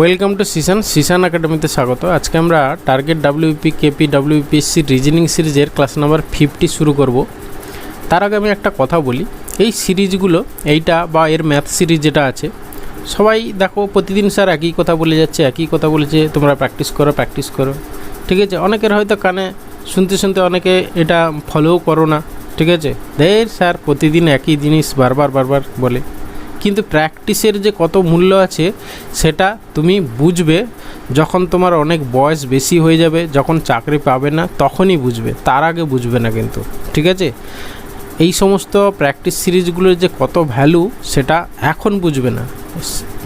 Welcome to Sisan Sisan একাডেমিতে স্বাগত। আজকে আমরা target WP KP WPSC reasoning সিরিজের ক্লাস নাম্বার ফিফটি শুরু করব। তার আগে আমি একটা কথা বলি। এই সিরিজগুলো এইটা বা এর ম্যাথ সিরিজ যেটা আছে, সবাই দেখো প্রতিদিন স্যার একই কথা বলে যাচ্ছে, একই কথা বলেছে, তোমরা প্র্যাকটিস করো প্র্যাকটিস করো। ঠিক আছে? অনেকের হয়তো কানে শুনতে শুনতে অনেকে এটা ফলোও করো না। ঠিক আছে? দের স্যার, প্রতিদিন একই জিনিস বারবার বারবার বলে। কিন্তু প্র্যাকটিসের যে কত মূল্য আছে, সেটা তুমি বুঝবে যখন তোমার অনেক বয়স বেশি হয়ে যাবে, যখন চাকরি পাবে না, তখনই বুঝবে, তার আগে বুঝবে না কিন্তু, ঠিক আছে? এই সমস্ত প্র্যাকটিস সিরিজগুলোর যে কত ভ্যালু সেটা এখন বুঝবে না।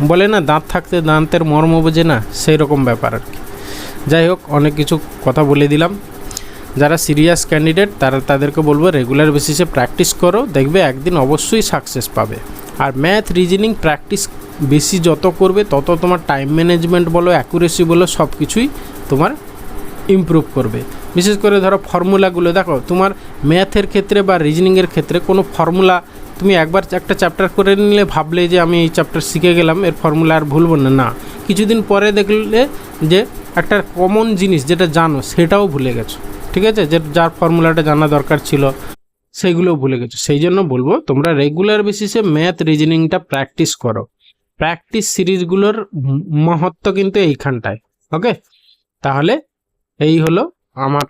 বলে না, দাঁত থাকতে দাঁতের মর্ম বোঝে না? সেই রকম ব্যাপার আর কি। যাই হোক, অনেক কিছু কথা বলে দিলাম। যারা সিরিয়াস ক্যান্ডিডেট তারা তাদেরকে বলব রেগুলার বেসিসে প্র্যাকটিস করো, দেখবে একদিন অবশ্যই সাকসেস পাবে। আর ম্যাথ রিজনিং প্র্যাকটিস বেশি যত করবে, তত তোমার টাইম ম্যানেজমেন্ট বলো অ্যাকুরেসি বলো সব কিছুই তোমার ইমপ্রুভ করবে। বিশেষ করে ধরো ফর্মুলাগুলো দেখো তোমার ম্যাথের ক্ষেত্রে বা রিজনিংয়ের ক্ষেত্রে কোনো ফর্মুলা তুমি একবার একটা চ্যাপ্টার করে নিলে, ভাবলে যে আমি এই চ্যাপ্টার শিখে গেলাম, এর ফর্মুলা আর ভুলবো না। না, কিছুদিন পরে দেখলে যে একটা কমন জিনিস যেটা জানো, সেটাও ভুলে গেছো। ঠিক আছে? যে যার ফর্মুলাটা জানা দরকার ছিল, সেইগুলোও ভুলে গেছো। সেই জন্য বলব, তোমরা রেগুলার বেসিসে ম্যাথ রিজনিংটা প্র্যাকটিস করো। প্র্যাকটিস সিরিজগুলোর মহত্ব কিন্তু এইখানটায় ওকে তাহলে এই হলো আমার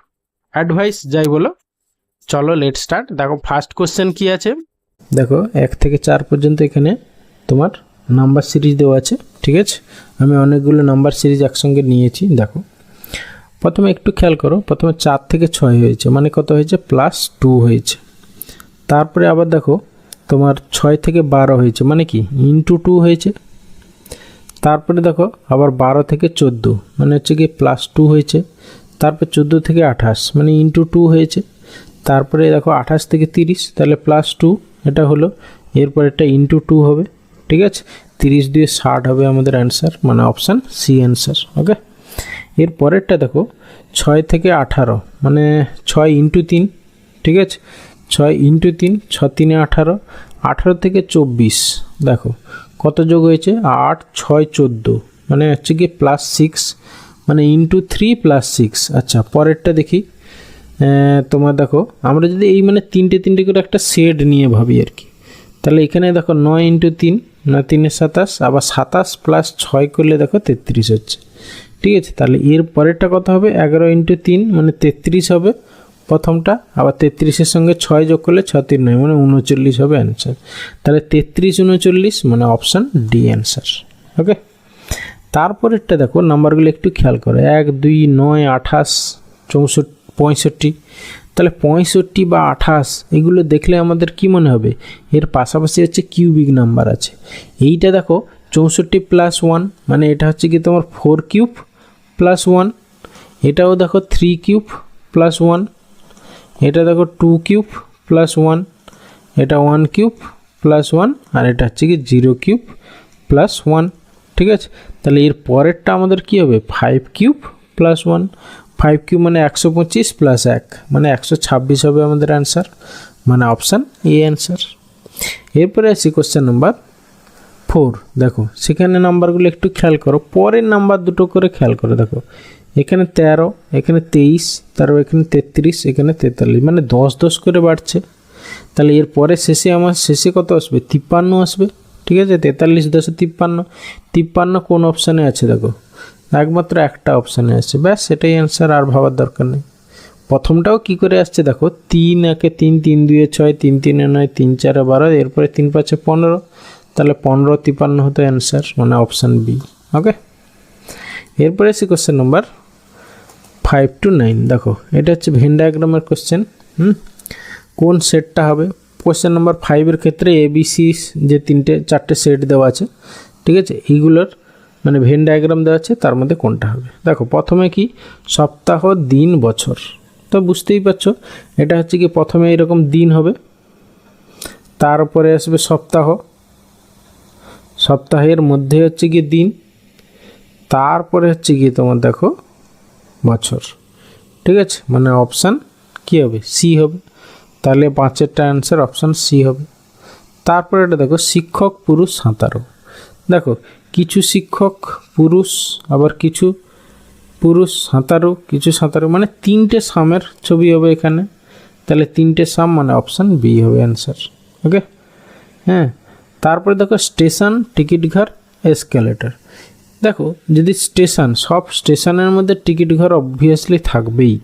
অ্যাডভাইস যাই বলো। চলো লেট স্টার্ট দেখো ফার্স্ট কোশ্চেন কি আছে? দেখো, এক থেকে চার পর্যন্ত এখানে তোমার নাম্বার সিরিজ দেওয়া আছে, ঠিক আছে? আমি অনেকগুলো নাম্বার সিরিজ একসঙ্গে নিয়েছি, দেখো। প্রথমে একটু খেয়াল করো, প্রথমে চার থেকে ছয় হয়েছে মানে কত হয়েছে? প্লাস টু হয়েছে। তারপরে আবার দেখো, তোমার ছয় থেকে বারো হয়েছে মানে কি? ইন্টু টু হয়েছে। তারপরে দেখো, আবার বারো থেকে চোদ্দ মানে হচ্ছে কি প্লাস টু হয়েছে। তারপর চোদ্দ থেকে আঠাশ মানে ইন্টু টু হয়েছে। তারপরে দেখো, আঠাশ থেকে তিরিশ, তাহলে প্লাস টু এটা হলো, এরপর এটা ইন্টু টু হবে, ঠিক আছে? তিরিশ দিয়ে ষাট হবে আমাদের অ্যান্সার মানে অপশান সি অ্যান্সার ওকে এর পরেরটা দেখো, ছয় থেকে আঠারো মানে ছয় ইন্টু তিন, ঠিক আছে? ছয় ইন্টু তিন, ছ তিনে আঠারো আঠারো থেকে চব্বিশ, দেখো, কত যোগ হয়েছে? আট, ছয়, চোদ্দ মানে হচ্ছে কি প্লাস সিক্স মানে ইন্টু থ্রি প্লাস সিক্স আচ্ছা পরেরটা দেখি তোমার দেখো, আমরা যদি এই মানে তিনটে তিনটে করে একটা সেট নিয়ে ভাবি আর কি, তাহলে এখানে দেখো নয় ইন্টু তিন, নয় তিনে সাতাশ, আবার সাতাশ প্লাস ছয় করলে দেখো তেত্রিশ হচ্ছে ঠিক আছে, তাহলে এর পরেরটা কত হবে? এগারো ইন্টু তিন মানে তেত্রিশ হবে। প্রথমটা, আবার তেত্রিশের সঙ্গে ছয় যোগ করলে ছ তিন নয় মানে উনচল্লিশ হবে অ্যান্সার তাহলে তেত্রিশ উনচল্লিশ মানে অপশান ডি অ্যান্সার ওকে তারপরেরটা দেখো নাম্বারগুলো একটু খেয়াল করো। এক, দুই, নয়, আঠাশ চৌষট্টি পঁয়ষট্টি। তাহলে পঁয়ষট্টি বা আঠাশ, এগুলো দেখলে আমাদের কি মনে হবে? এর পাশাপাশি হচ্ছে কিউবিক নাম্বার আছে। এইটা দেখো, চৌষট্টি প্লাস ওয়ান মানে এটা হচ্ছে কি তোমার ফোর কিউব প্লাস ওয়ান এটাও দেখো থ্রি কিউব প্লাস ওয়ান এটা দেখো টু কিউব প্লাস ওয়ান এটা ওয়ান কিউব প্লাস ওয়ান আর এটা হচ্ছে কি জিরো কিউব প্লাস ওয়ান ঠিক আছে? তাহলে এর পরেরটা আমাদের কি হবে? Five cube plus one five cube মানে একশো পঁচিশ প্লাস এক মানে একশো ছাব্বিশ হবে আমাদের অ্যান্সার মানে অপশান এ অ্যান্সার এরপরে আসি কোশ্চেন নাম্বার ফোর দেখো, সেখানে নাম্বারগুলো একটু খেয়াল করো, পরের নাম্বার দুটো করে খেয়াল করো, দেখো, এখানে তেরো, এখানে তেইশ, তারপর এখানে তেত্রিশ, এখানে তেতাল্লিশ মানে দশ দশ করে বাড়ছে। তাহলে এর পরে শেষে আমার, শেষে কত আসবে? তিপ্পান্ন আসবে, ঠিক আছে? তেতাল্লিশ দশে তিপ্পান্ন তিপ্পান্ন কোন অপশানে আছে, দেখো? একমাত্র একটা অপশানে আছে, ব্যাস সেটাই অ্যান্সার আর ভাবার দরকার নেই। প্রথমটাও কি করে আসছে, দেখো, তিন একে তিন তিন দুয়ে ছয়, তিন তিনে নয়, তিন চারে বারো, এরপরে তিন পাঁচে পনেরো তাহলে পনেরো তিপ্পান্ন হতো অ্যান্সার মানে অপশান বি ওকে এরপরে এসে question number five to nine দেখো, এটা হচ্ছে ভেন ডায়াগ্রামের কোশ্চেন হুম? কোন সেটটা হবে? কোশ্চেন নম্বর ফাইভের ক্ষেত্রে এবিসি যে তিনটে, চারটে সেট দেওয়া আছে, ঠিক আছে? এইগুলোর মানে ভেন ডায়াগ্রাম দেওয়া আছে, তার মধ্যে কোনটা হবে? দেখো, প্রথমে কি? সপ্তাহ, দিন, বছর, তো বুঝতেই পারছ? এটা হচ্ছে কি, প্রথমে এরকম দিন হবে, তারপরে আসবে সপ্তাহ সপ্তাহের মধ্যে হচ্ছে কি দিন, তারপরে হচ্ছে কি তোমার দেখো বছর। ঠিক আছে? মানে অপশান কী হবে? সি হবে। তাহলে পাঁচেরটা অ্যান্সার অপশান সি হবে। তারপরে এটা দেখো, শিক্ষক, পুরুষ, সাঁতারো। দেখো, কিছু শিক্ষক, পুরুষ, আবার কিছু পুরুষ, সাঁতারু, কিছু সাঁতারু মানে তিনটে সামের ছবি হবে এখানে। তাহলে তিনটে সাম মানে অপশান বি হবে অ্যান্সার ওকে হ্যাঁ? তারপরে দেখো স্টেশন, টিকিট ঘর এসকেলেটার দেখো, যদি স্টেশন, সব স্টেশনের মধ্যে টিকিট ঘর অবভিয়াসলি থাকবেই।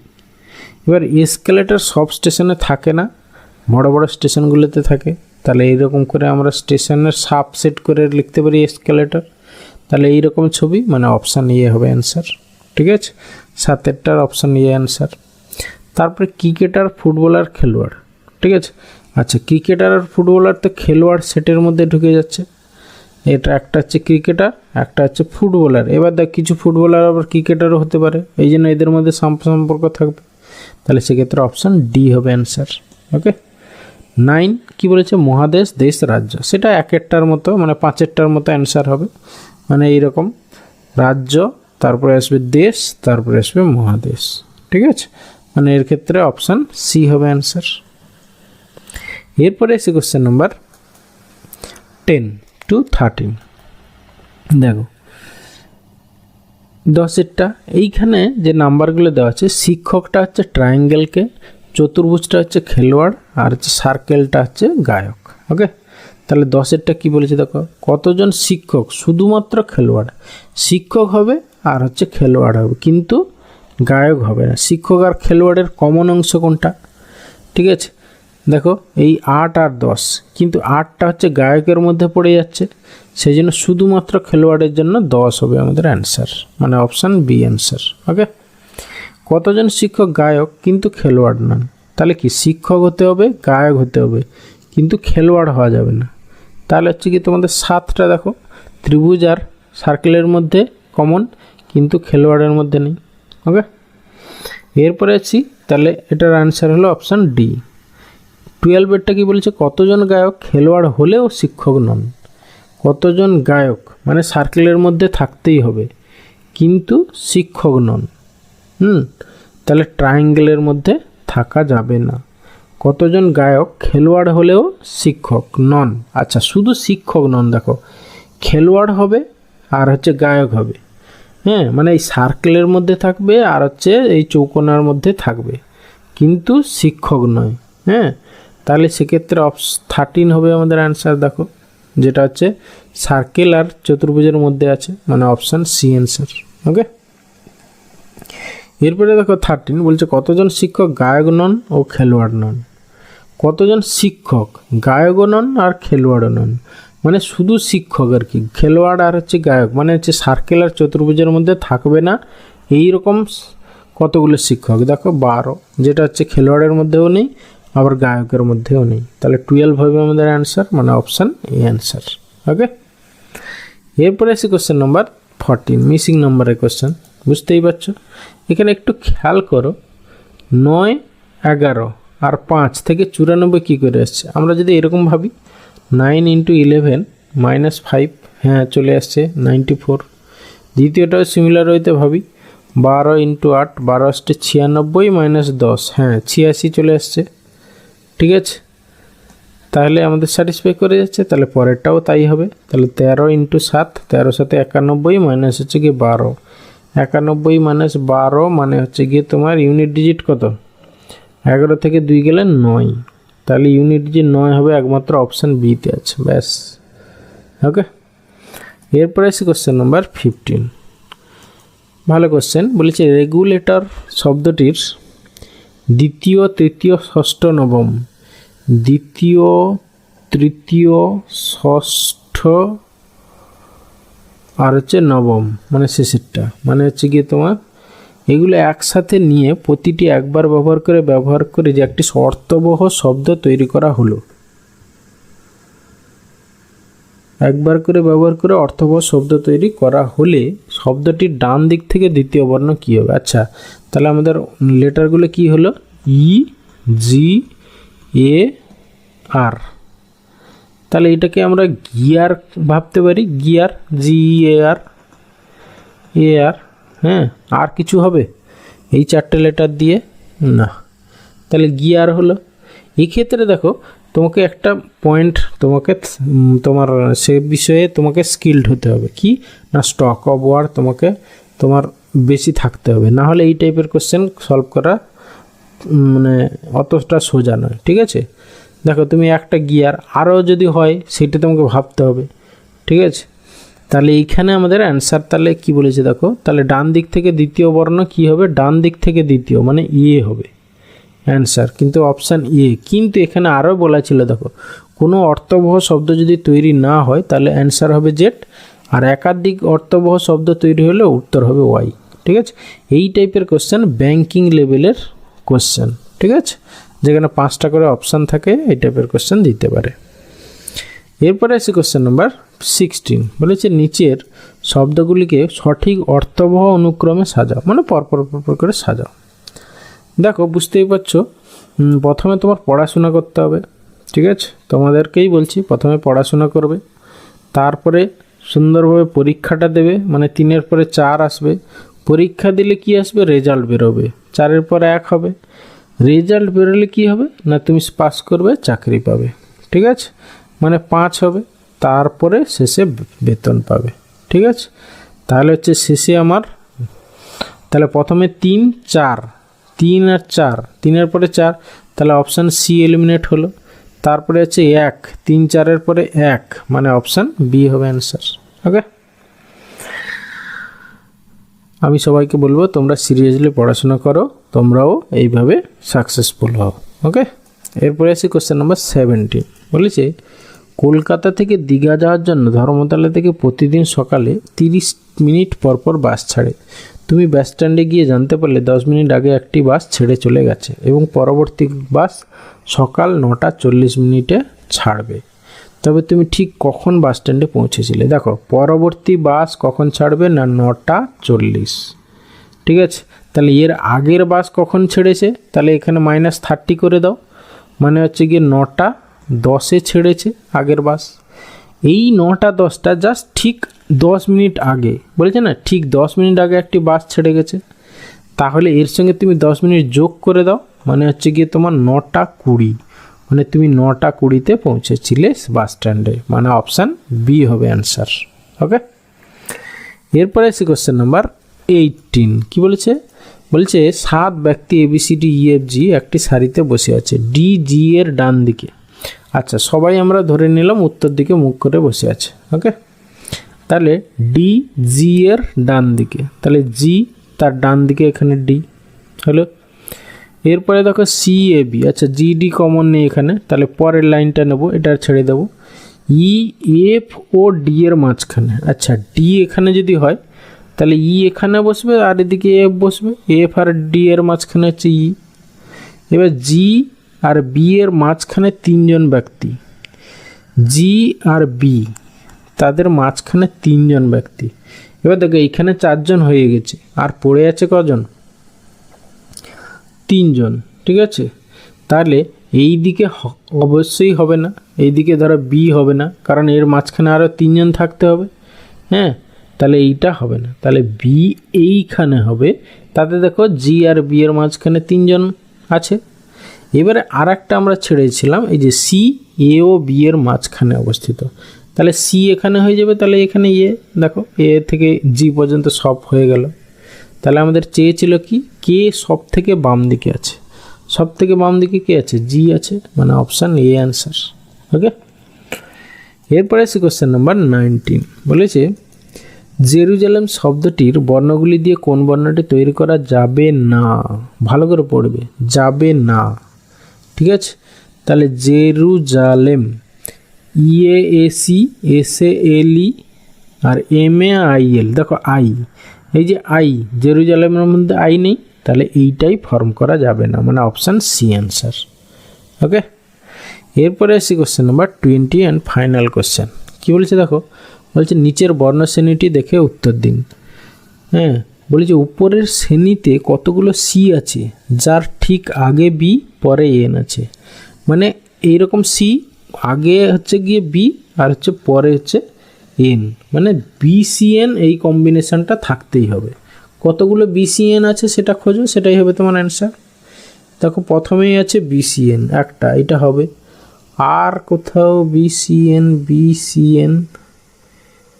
এবার এসকেলেটার সব স্টেশনে থাকে না, বড় বড় স্টেশনগুলোতে থাকে। তাহলে এইরকম করে আমরা স্টেশনের সাব সেট করে লিখতে পারি এসকেলেটার তাহলে এইরকম ছবি মানে অপশান ইয়ে হবে অ্যান্সার ঠিক আছে? সাতেরটার অপশান ইয়ে অ্যান্সার তারপরে ক্রিকেটার ফুটবলার খেলোয়াড়। ঠিক আছে? আচ্ছা ক্রিকেটার আর ফুটবলার তো খেলোয়াড় সেটের মধ্যে ঢুকে যাচ্ছে। এটা একটা হচ্ছে ক্রিকেটার, একটা হচ্ছে ফুটবলার। এবার দেখ, কিছু ফুটবলার আবার ক্রিকেটারও হতে পারে, এই জন্য এদের মধ্যে সম্পর্ক থাকবে। তাহলে সেক্ষেত্রে অপশান ডি হবে অ্যান্সার ওকে নাইন কি বলেছে? মহাদেশ, দেশ, রাজ্য। সেটা এক একটার মতো মানে পাঁচেরটার মতো অ্যান্সার হবে। মানে এইরকম, রাজ্য, তারপরে আসবে দেশ, তারপরে আসবে মহাদেশ, ঠিক আছে? মানে এর ক্ষেত্রে অপশান সি হবে অ্যান্সার এরপরে এসে question number ten to thirteen দেখো দশেরটা এইখানে যে নাম্বারগুলো দেওয়া আছে, শিক্ষকটা হচ্ছে ট্রায়াঙ্গেলকে চতুর্ভুজটা হচ্ছে খেলোয়াড়, আর হচ্ছে সার্কেলটা হচ্ছে গায়ক ওকে তাহলে দশেরটা কি বলেছে দেখো, কতজন শিক্ষক? শুধুমাত্র খেলোয়াড়। শিক্ষক হবে আর হচ্ছে খেলোয়াড় হবে, কিন্তু গায়ক হবে না। শিক্ষক আর খেলোয়াড়ের কমন অংশ কোনটা? ঠিক আছে? দেখো, এই আট আর দশ। কিন্তু আটটা হচ্ছে গায়কের মধ্যে পড়ে যাচ্ছে। সেই জন্য শুধুমাত্র খেলোয়াড়ের জন্য দশ হবে আমাদের অ্যান্সার মানে অপশান বি অ্যান্সার ওকে কতজন শিক্ষক গায়ক কিন্তু খেলোয়াড় নন? তাহলে কি শিক্ষক হতে হবে, গায়ক হতে হবে, কিন্তু খেলোয়াড় হওয়া যাবে না। তাহলে হচ্ছে কি তোমাদের সাতটা দেখো, ত্রিভুজ আর সার্কেলের মধ্যে কমন কিন্তু খেলোয়াড়ের মধ্যে নেই ওকে এরপরে আছি, তাহলে এটার অ্যান্সার হলো অপশান ডি টুয়েলভেরটা কি বলেছে? কতজন গায়ক খেলোয়াড় হলেও শিক্ষক নন। কতজন গায়ক? মানে সার্কেলের মধ্যে থাকতেই হবে। কিন্তু শিক্ষক নন। হুম? তাহলে ট্রায়াঙ্গেলের মধ্যে থাকা যাবে না। কতজন গায়ক খেলোয়াড় হলেও শিক্ষক নন? আচ্ছা শুধু শিক্ষক নন, দেখো। খেলোয়াড় হবে আর হচ্ছে গায়ক হবে। হ্যাঁ মানে এই সার্কেলের মধ্যে থাকবে আর হচ্ছে এই চৌকোনার মধ্যে থাকবে। কিন্তু শিক্ষক নয়। হ্যাঁ? তাহলে সেক্ষেত্রে অপস থার্টিন হবে আমাদের অ্যান্সার দেখো। যেটা হচ্ছে সার্কেল আর চতুর্ভুজের মধ্যে আছে মানে অপশান সি অ্যান্সার ওকে এরপরে দেখো থার্টিন বলছে, কতজন শিক্ষক গায়ক নন ও খেলোয়াড় নন? কতজন শিক্ষক গায়কও নন আর খেলোয়াড়ও নন? মানে শুধু শিক্ষক আর কি, খেলোয়াড় আর হচ্ছে গায়ক মানে হচ্ছে সার্কেল আর চতুর্ভুজের মধ্যে থাকবে না এই রকম কতগুলো শিক্ষক? দেখো বারো, যেটা হচ্ছে খেলোয়াড়ের মধ্যেও নেই আবার গায়কের মধ্যেও নেই। তাহলে টুয়েলভ হবে আমাদের অ্যান্সার মানে অপশান এ অ্যান্সার ওকে এরপরে আসি কোশ্চেন নাম্বার ফরটিন মিসিং নাম্বারের কোশ্চেন বুঝতেই পারছ? এখানে একটু খেয়াল করো, নয়, এগারো আর পাঁচ থেকে চুরানব্বই কী করে আসছে? আমরা যদি এরকম ভাবি nine into eleven minus five হ্যাঁ চলে আসছে নাইনটি ফোর দ্বিতীয়টাও সিমিলার হইতে ভাবি, বারো ইন্টু আট, বারো আসছে ছিয়ানব্বই মাইনাস দশ হ্যাঁ ছিয়াশি চলে আসছে। ঠিক আছে? তাহলে আমাদের স্যাটিসফাই করে যাচ্ছে, তাহলে পরেরটাও তাই হবে। তাহলে তেরো ইন্টু সাত, তেরো সাথে একানব্বই মাইনাস হচ্ছে গিয়ে বারো। একানব্বই মাইনাস বারো মানে হচ্ছে গিয়ে তোমার ইউনিট ডিজিট কত? এগারো থেকে দুই গেলে নয়। তাহলে ইউনিট ডিজিট নয় হবে একমাত্র অপশান বিতে আছে, ব্যাস। ওকে এরপরে আসি কোশ্চেন নাম্বার ফিফটিন ভালো কোশ্চেন বলেছে রেগুলেটর শব্দটির দ্বিতীয়, তৃতীয়, ষষ্ঠ, নবম। দ্বিতীয়, তৃতীয়, ষষ্ঠ, আর হচ্ছে নবম মানে শেষেরটা। মানে হচ্ছে গিয়ে তোমার এগুলো একসাথে নিয়ে প্রতিটি একবার ব্যবহার করে ব্যবহার করে যে একটি অর্থবহ শব্দ তৈরি করা হলো। একবার করে ব্যবহার করে অর্থবহ শব্দ তৈরি করা হলে শব্দটির ডান দিক থেকে দ্বিতীয় বর্ণ কী হবে? আচ্ছা তাহলে আমাদের লেটারগুলো কি হলো? ই জি এ আর তাহলে এটাকে আমরা গিয়ার ভাবতে পারি। গিয়ার জি এ আর এ আর হ্যাঁ? আর কিছু হবে? এই চারটে লেটার দিয়ে? না। তাহলে গিয়ার হলো। এক্ষেত্রে দেখো তোমাকে একটা পয়েন্ট তোমাকে তোমার, সে বিষয়ে তোমাকে স্কিল্ড হতে হবে। কি? না স্টক অফ ওয়ার তোমাকে, তোমার বেশি থাকতে হবে। না হলে এই টাইপের কোশ্চেন সলভ করা মানে অতটা সোজা নয়, ঠিক আছে? দেখো, তুমি একটা গিয়ার আরও যদি হয়, সেটা তোমাকে ভাবতে হবে, ঠিক আছে? তাহলে এইখানে আমাদের অ্যান্সার তাহলে কি বলেছে দেখো? তাহলে ডান দিক থেকে দ্বিতীয় বর্ণ কি হবে? ডান দিক থেকে দ্বিতীয় মানে ইয়ে হবে। অ্যান্সার কিন্তু অপশান এ কিন্তু এখানে আরও বলা ছিল, দেখো, কোনো অর্থবহ শব্দ যদি তৈরি না হয়, তাহলে অ্যান্সার হবে জেড আর একাধিক অর্থবহ শব্দ তৈরি হলে উত্তর হবে ওয়াই ঠিক আছে? এই টাইপের কোশ্চেন ব্যাংকিং লেভেলের কোশ্চেন ঠিক আছে? যেখানে পাঁচটা করে অপশান থাকে, এই টাইপের কোশ্চেন দিতে পারে। এরপরে আছে কোশ্চেন নাম্বার সিক্সটিন বলেছে নিচের শব্দগুলিকে সঠিক অর্থবহ অনুক্রমে সাজাও মানে পরপর পরপর করে সাজাও। দেখো, বুঝতেই পারছ। প্রথমে তোমার পড়াশোনা করতে হবে, ঠিক আছে? তোমাদেরকেই বলছি, প্রথমে পড়াশোনা করবে, তারপরে সুন্দরভাবে পরীক্ষাটা দেবে মানে তিনের পরে চার আসবে। পরীক্ষা দিলে কি আসবে? রেজাল্ট বেরোবে। চারের পরে এক হবে। রেজাল্ট বেরোলে কি হবে? না, তুমি পাস করবে, চাকরি পাবে, ঠিক আছে? মানে পাঁচ হবে, তারপরে শেষে বেতন পাবে, ঠিক আছে? তাহলে হচ্ছে শেষে আমার, তাহলে প্রথমে তিন, চার তিন আর চার। তিনের পরে চার, তাহলে অপশান সি এলিমিনেট হলো। তারপরে হচ্ছে এক, তিন চারের পরে এক মানে অপশান বি হবে অ্যান্সার ওকে আমি সবাইকে বলব, তোমরা সিরিয়াসলি পড়াশোনা করো, তোমরাও এইভাবে সাকসেসফুল হও ওকে এরপরে আসি কোশ্চেন নাম্বার সেভেন্টিন বলেছে, কলকাতা থেকে দীঘা যাওয়ার জন্য ধর্মতলা থেকে প্রতিদিন সকালে তিরিশ মিনিট পর পর বাস ছাড়ে। তুমি বাস স্ট্যান্ডে গিয়ে জানতে পারলে দশ মিনিট আগে একটি বাস ছেড়ে চলে গেছে এবং পরবর্তী বাস সকাল নটা চল্লিশ মিনিটে ছাড়বে। তবে তুমি ঠিক কখন বাস স্ট্যান্ডে পৌঁছেছিলে? দেখো, পরবর্তী বাস কখন ছাড়বে না নটা চল্লিশ। ঠিক আছে? তাহলে এর আগের বাস কখন ছেড়েছে? তাহলে এখানে মাইনাস থার্টি করে দাও। মানে হচ্ছে গিয়ে নটা দশে ছেড়েছে আগের বাস এই নটা দশটা জাস্ট ঠিক দশ মিনিট আগে, বলেছে না? ঠিক দশ মিনিট আগে একটি বাস ছেড়ে গেছে। তাহলে এর সঙ্গে তুমি দশ মিনিট যোগ করে দাও মানে হচ্ছে গিয়ে তোমার নটা কুড়ি। মানে তুমি নটা কুড়িতে পৌঁছেছিলে বাস স্ট্যান্ডে। মানে অপশান বি হবে অ্যান্সার। ওকে? এরপরে এসে কোশ্চেন নাম্বার এইটিন কি বলেছে? বলছে, সাত ব্যক্তি এবিসিডি ইএফ জি একটি সারিতে বসে আছে। ডি জি এর ডান দিকে আচ্ছা সবাই আমরা ধরে নিলাম উত্তর দিকে মুখ করে বসে আছে, ওকে? তাহলে ডি জি এর ডান দিকে, তাহলে জি তার ডান দিকে এখানে ডি হলো? এরপরে দেখো সি এ বি আচ্ছা জি ডি কমন নেই এখানে, তাহলে পরের লাইনটা নেব, এটা ছেড়ে দেবো। ই এফ ও ডি এর মাঝখানে আচ্ছা ডি এখানে যদি হয়, তাহলে ই এখানে বসবে আর এদিকে এফ বসবে এফ আর ডি এর মাঝখানে হচ্ছে ই এবার জি আর বি এর মাঝখানে তিনজন ব্যক্তি। জি আর বি, তাদের মাঝখানে তিনজন ব্যক্তি। এবার দেখো এইখানে চারজন হয়ে গেছে। আর পড়ে আছে কজন? তিনজন, ঠিক আছে? তাহলে এই দিকে অবশ্যই হবে না। এই দিকে ধরো বি হবে না, কারণ এর মাঝখানে আরও তিনজন থাকতে হবে। হ্যাঁ? তাহলে এইটা হবে না। তাহলে বি এইখানে হবে। তাতে দেখো জি আর বি এর মাঝখানে তিনজন আছে। এবারে আর আমরা ছেড়েছিলাম এই যে সি এ ও বি এর মাঝখানে অবস্থিত। তাহলে সি এখানে হয়ে যাবে, তাহলে এখানে ইয়ে দেখো এ থেকে জি পর্যন্ত সব হয়ে গেল। তাহলে আমাদের চেয়েছিল কি? কে সব থেকে বাম দিকে আছে। সব থেকে বাম দিকে কে আছে? জি আছে মানে অপশান এ অ্যান্সার ওকে এরপরে আছে কোশ্চেন নাম্বার নাইনটিন বলেছে, জেরুজালেম শব্দটির বর্ণগুলি দিয়ে কোন বর্ণটি তৈরি করা যাবে না? ভালো করে পড়বে, যাবে না। ঠিক আছে? তাহলে Jerusalem EA AC S A L E R M A I L. দেখো আই, এই যে আই, জেরুজালেমের মধ্যে আই নেই, তাহলে এইটাই ফর্ম করা যাবে না মানে অপশান সি অ্যান্সার ওকে এরপরে আসি question number twenty and final question কী বলেছে দেখো? বলছে, নিচের বর্ণশ্রেণীটি দেখে উত্তর দিন। হ্যাঁ? বলেছে উপরের শ্রেণীতে কতগুলো সি আছে, যার ঠিক আগে বি পরে এন আছে। মানে এইরকম সি আগে হচ্ছে গিয়ে বি আর হচ্ছে পরে হচ্ছে এন মানে বিসিএন এই কম্বিনেশনটা থাকতেই হবে। কতগুলো বিসিএন আছে সেটা খোঁজো, সেটাই হবে তোমার অ্যান্সার দেখো, প্রথমেই আছে বিসিএন একটা, এটা হবে। আর কোথাও বিসিএন বিসিএন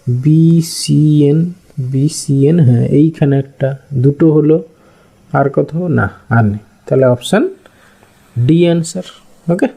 বিসিএন বিসিএন হ্যাঁ এইখানে একটা, দুটো হলো আর কোথাও? না, আর নেই। তাহলে অপশান ডি অ্যান্সার ওকে